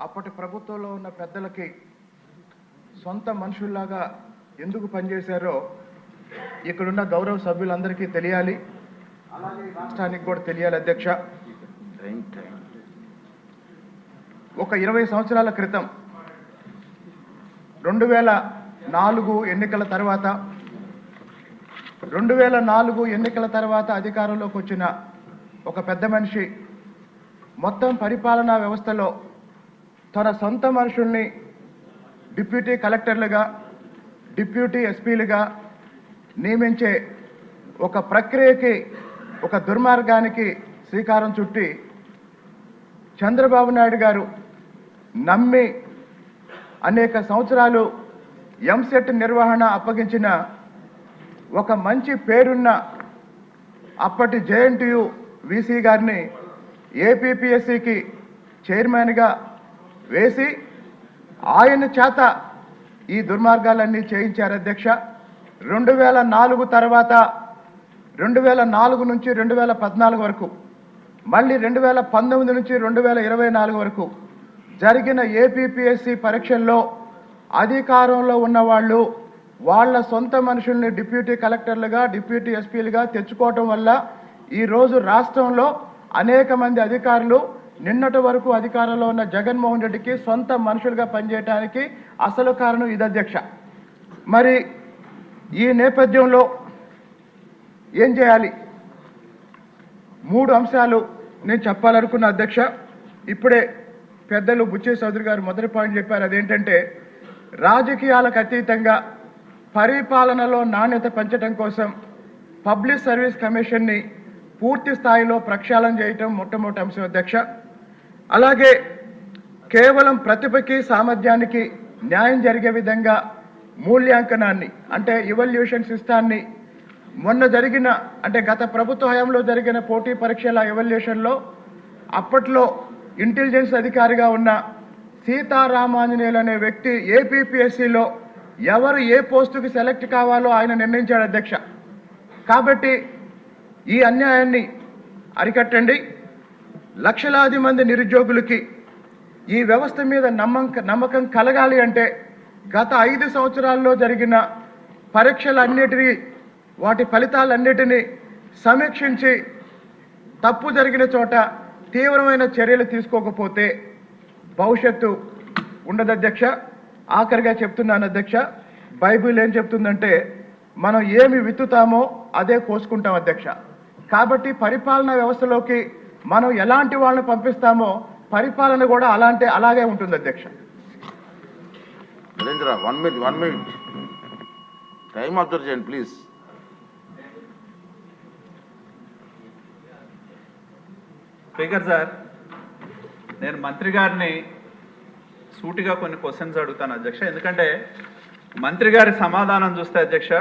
అప్పటి ప్రభుత్వంలో ఉన్న పెద్దలకి సొంత మనుషుల్లాగా ఎందుకు పనిచేశారో ఇక్కడున్న గౌరవ సభ్యులందరికీ తెలియాలి. అలాగే రాష్ట్రానికి కూడా తెలియాలి అధ్యక్ష. ఒక ఇరవై సంవత్సరాల క్రితం రెండు వేల నాలుగు ఎన్నికల తర్వాత రెండు వేల నాలుగు ఎన్నికల తర్వాత అధికారంలోకి వచ్చిన ఒక పెద్ద మనిషి మొత్తం పరిపాలనా వ్యవస్థలో తన సొంత మనుషుల్ని డిప్యూటీ కలెక్టర్లుగా డిప్యూటీ ఎస్పీలుగా నియమించే ఒక ప్రక్రియకి ఒక దుర్మార్గానికి శ్రీకారం చుట్టి చంద్రబాబు నాయుడు గారు నమ్మి అనేక సంవత్సరాలు ఎంసెట్ నిర్వహణ అప్పగించిన ఒక మంచి పేరున్న అప్పటి జేఎన్టీయు వీసీ గారిని ఏపీపీఎస్సికి చైర్మన్గా వేసి ఆయన చేత ఈ దుర్మార్గాలన్నీ చేయించారు అధ్యక్ష. రెండు వేల నాలుగు తర్వాత రెండు వేల నాలుగు నుంచి రెండు వేల పద్నాలుగు వరకు మళ్ళీ రెండు వేల పంతొమ్మిది నుంచి రెండు వేల ఇరవై నాలుగు వరకు జరిగిన ఏపీపీఎస్సి పరీక్షల్లో అధికారంలో ఉన్న వాళ్ళు వాళ్ళ సొంత మనుషుల్ని డిప్యూటీ కలెక్టర్లుగా డిప్యూటీ ఎస్పీలుగా తెచ్చుకోవటం వల్ల ఈరోజు రాష్ట్రంలో అనేక మంది అధికారులు నిన్నటి వరకు అధికారంలో ఉన్న జగన్మోహన్ రెడ్డికి సొంత మనుషులుగా పనిచేయడానికి అసలు కారణం ఇది అధ్యక్ష. మరి ఈ నేపథ్యంలో ఏం చేయాలి? మూడు అంశాలు నేను చెప్పాలనుకున్న అధ్యక్ష. ఇప్పుడే పెద్దలు బుచ్చే చౌదరి గారు మొదటి పాయింట్ చెప్పారు. అదేంటంటే రాజకీయాలకు అతీతంగా పరిపాలనలో నాణ్యత పెంచడం కోసం పబ్లిక్ సర్వీస్ కమిషన్ని పూర్తి స్థాయిలో ప్రక్షాళన చేయటం మొట్టమొదటి అంశం అధ్యక్ష. అలాగే కేవలం ప్రతిభకి సామర్థ్యానికి న్యాయం జరిగే విధంగా మూల్యాంకనాన్ని అంటే ఇవల్యూషన్ సిస్టాన్ని మొన్న జరిగిన అంటే గత ప్రభుత్వ హయాంలో జరిగిన పోటీ పరీక్షల ఎవల్యూషన్లో అప్పట్లో ఇంటెలిజెన్స్ అధికారిగా ఉన్న సీతారామాంజనేయులు అనే వ్యక్తి ఏపీపీఎస్సిలో ఎవరు ఏ పోస్టుకి సెలెక్ట్ కావాలో ఆయన నిర్ణయించాడు అధ్యక్ష. కాబట్టి ఈ అన్యాయాన్ని అరికట్టండి. లక్షలాది మంది నిరుద్యోగులకి ఈ వ్యవస్థ మీద నమ్మకం నమ్మకం కలగాలి అంటే గత ఐదు సంవత్సరాల్లో జరిగిన పరీక్షలన్నిటినీ వాటి ఫలితాలన్నిటినీ సమీక్షించి తప్పు జరిగిన చోట తీవ్రమైన చర్యలు తీసుకోకపోతే భవిష్యత్తు ఉండదు అధ్యక్ష. ఆఖరిగా చెప్తున్నాను అధ్యక్ష. బైబిల్ ఏం చెప్తుందంటే మనం ఏమి విత్తుతామో అదే కోసుకుంటాం అధ్యక్ష. కాబట్టి పరిపాలనా వ్యవస్థలోకి మనం ఎలాంటి వాళ్ళని పంపిస్తామో పరిపాలన కూడా అలాంటి అలాగే ఉంటుంది అధ్యక్ష. Narendra one minute one minute time observe చేయండి ప్లీజ్ స్పీకర్ సార్ నేను మంత్రి గారిని సూటిగా కొన్ని క్వశ్చన్స్ అడుగుతాను అధ్యక్ష. ఎందుకంటే మంత్రి గారి సమాధానం చూస్తే అధ్యక్ష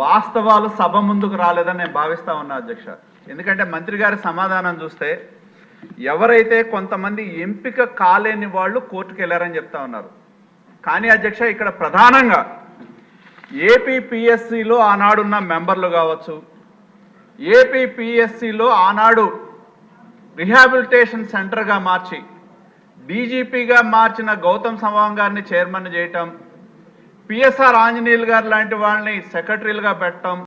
వాస్తవాలు సభ ముందుకు రాలేదని నేను భావిస్తా ఉన్నా అధ్యక్ష. ఎందుకంటే మంత్రి గారి సమాధానం చూస్తే ఎవరైతే కొంతమంది ఎంపిక కాలేని వాళ్ళు కోర్టుకు వెళ్ళారని చెప్తా ఉన్నారు. కానీ అధ్యక్ష ఇక్కడ ప్రధానంగా ఏపీపిఎస్సిలో ఆనాడున్న మెంబర్లు కావచ్చు ఏపీపిఎస్సిలో ఆనాడు రిహాబిలిటేషన్ సెంటర్గా మార్చి డీజీపీగా మార్చిన గౌతమ్ సవాంగ్ గారిని చైర్మన్ చేయటం పిఎస్ఆర్ ఆంజనేయులు గారు లాంటి వాళ్ళని సెక్రటరీలుగా పెట్టడం